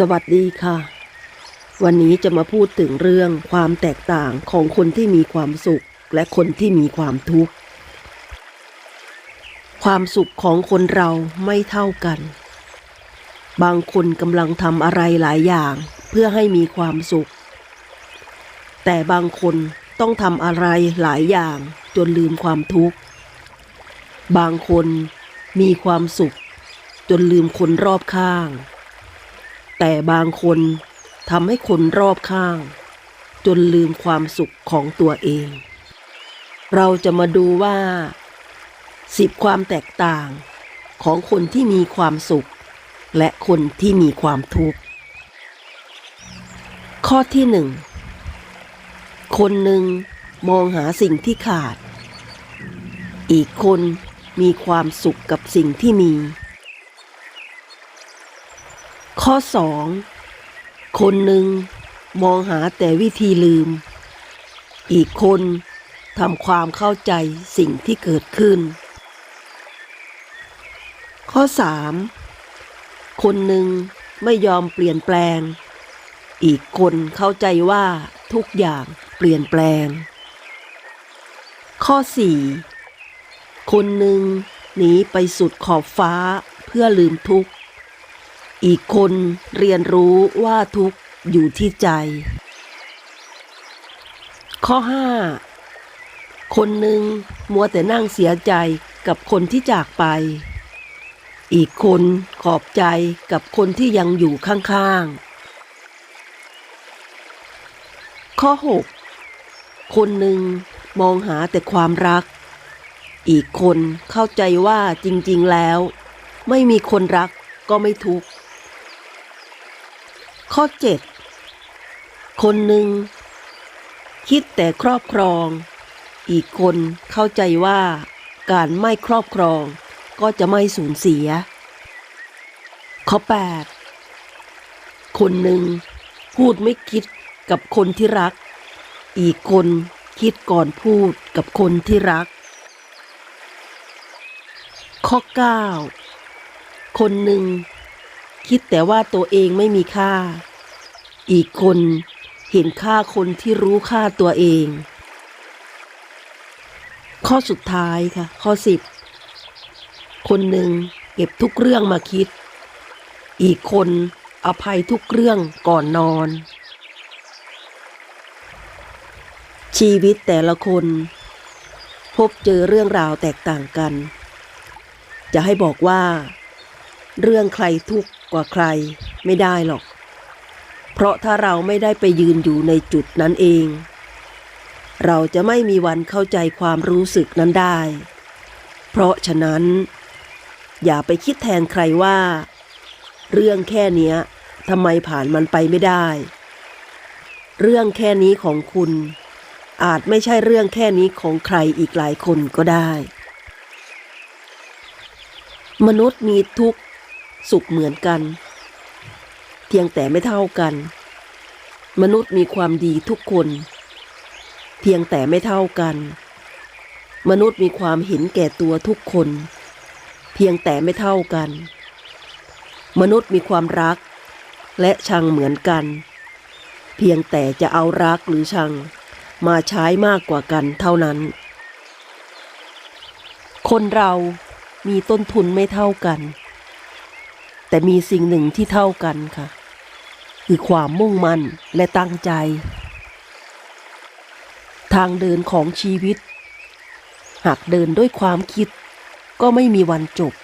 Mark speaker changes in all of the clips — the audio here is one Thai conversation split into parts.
Speaker 1: สวัสดีค่ะ วันนี้จะมาพูดถึงเรื่องความแตกต่างของคนที่มีความสุขและคนที่มีความทุกข์ ความสุขของคนเราไม่เท่ากัน บางคนกำลังทำอะไรหลายอย่างเพื่อให้มีความสุข แต่บางคนต้องทำอะไรหลายอย่างจนลืมความทุกข์ บางคนมีความสุข จนลืมคนรอบข้าง แต่บางคนทำให้คนรอบข้าง จนลืมความสุขของตัวเอง เราจะมาดูว่าสิบความแตกต่างของคนที่มีความสุข และคนที่มีความทุกข์ ข้อที่หนึ่งคนหนึ่งมองหาสิ่งที่ขาด อีกคนมีความสุขกับสิ่งที่มี ข้อสอง คนหนึ่งมองหาแต่วิธีลืม อีกคนทำความเข้าใจสิ่งที่เกิดขึ้น ข้อสามคนหนึ่งไม่ยอมเปลี่ยนแปลง อีกคนเข้าใจว่าทุกอย่างเปลี่ยนแปลง ข้อสี่คนหนึ่งหนีไปสุดขอบฟ้าเพื่อลืมทุกข์ อีกคนเรียนรู้ว่าทุกข์อยู่ที่ใจ ข้อห้าคนหนึ่งมัวแต่นั่งเสียใจกับคนที่จากไป อีกคนขอบใจกับคนที่ยังอยู่ข้างๆ ข้อ 6 คนหนึ่งมองหาแต่ความรัก อีกคนเข้าใจว่าจริงๆแล้ว ไม่มีคนรักก็ไม่ทุกข์ ข้อ 7 คนหนึ่ง คิดแต่ครอบครอง อีกคนเข้าใจว่าการไม่ครอบครองก็จะไม่สูญเสีย ข้อ 8 คนหนึ่ง พูดไม่คิดกับคนที่รัก อีกคนคิดก่อนพูดกับคนที่รัก ข้อ 9 คนหนึ่ง คิดแต่ว่าตัวเองไม่มีค่า อีกคนเห็นค่าคนที่รู้ค่าตัวเอง ข้อสุดท้ายค่ะ ข้อ10คนหนึ่งเก็บทุกเรื่องมาคิด อีกคนอภัยทุกเรื่องก่อนนอน ชีวิตแต่ละคน พบเจอเรื่องราวแตกต่างกัน จะให้บอกว่า เรื่องใครทุกข์กว่าใครไม่ได้หรอก เพราะถ้าเราไม่ได้ไปยืนอยู่ในจุดนั้นเอง เราจะไม่มีวันเข้าใจความรู้สึกนั้นได้ เพราะฉะนั้น อย่าไปคิดแทนใครว่า เรื่องแค่นี้ทำไมผ่านมันไปไม่ได้ เรื่องแค่นี้ของคุณ อาจไม่ใช่เรื่องแค่นี้ของใครอีกหลายคนก็ได้ มนุษย์มีทุกข์ สุขเหมือนกัน เพียงแต่ไม่เท่ากัน มนุษย์มีความดีทุกคน เพียงแต่ไม่เท่ากัน มนุษย์มีความเห็นแก่ตัวทุกคน เพียงแต่ไม่เท่ากัน มนุษย์มีความรัก และชังเหมือนกัน เพียงแต่จะเอารักหรือชังมาใช้มากกว่ากันเท่านั้น คนเรามีต้นทุนไม่เท่ากัน แต่มีสิ่งหนึ่งที่เท่ากันค่ะ คือความมุ่งมั่นและตั้งใจ ทางเดินของชีวิต หากเดินด้วยความคิด ก็ไม่มีวันจบ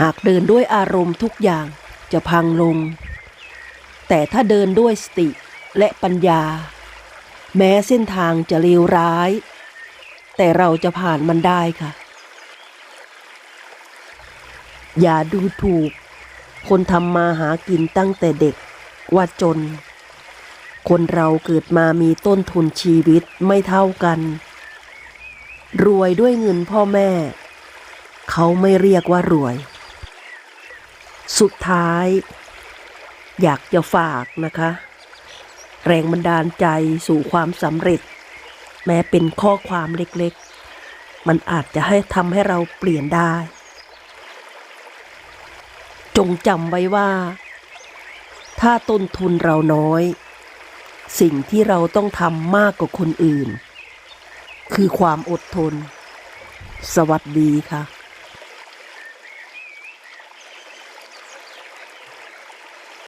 Speaker 1: หากเดินด้วยอารมณ์ทุกอย่างจะพังลง แต่ถ้าเดินด้วยสติและปัญญา แม้เส้นทางจะเลวร้าย แต่เราจะผ่านมันได้ค่ะ อย่าดูถูก คนทำมาหากินตั้งแต่เด็กว่าจน คนเราเกิดมามีต้นทุนชีวิตไม่เท่ากัน รวยด้วยเงินพ่อแม่ เขาไม่เรียกว่ารวย สุดท้าย อยากจะฝากนะคะ แรงบันดาลใจสู่ความสำเร็จ แม้เป็นข้อความเล็กๆ มันอาจจะให้ทำให้เราเปลี่ยนได้ จงจำไว้ว่า ถ้าต้นทุนเราน้อย สิ่งที่เราต้องทำมากกว่าคนอื่น คือความอดทน สวัสดีค่ะ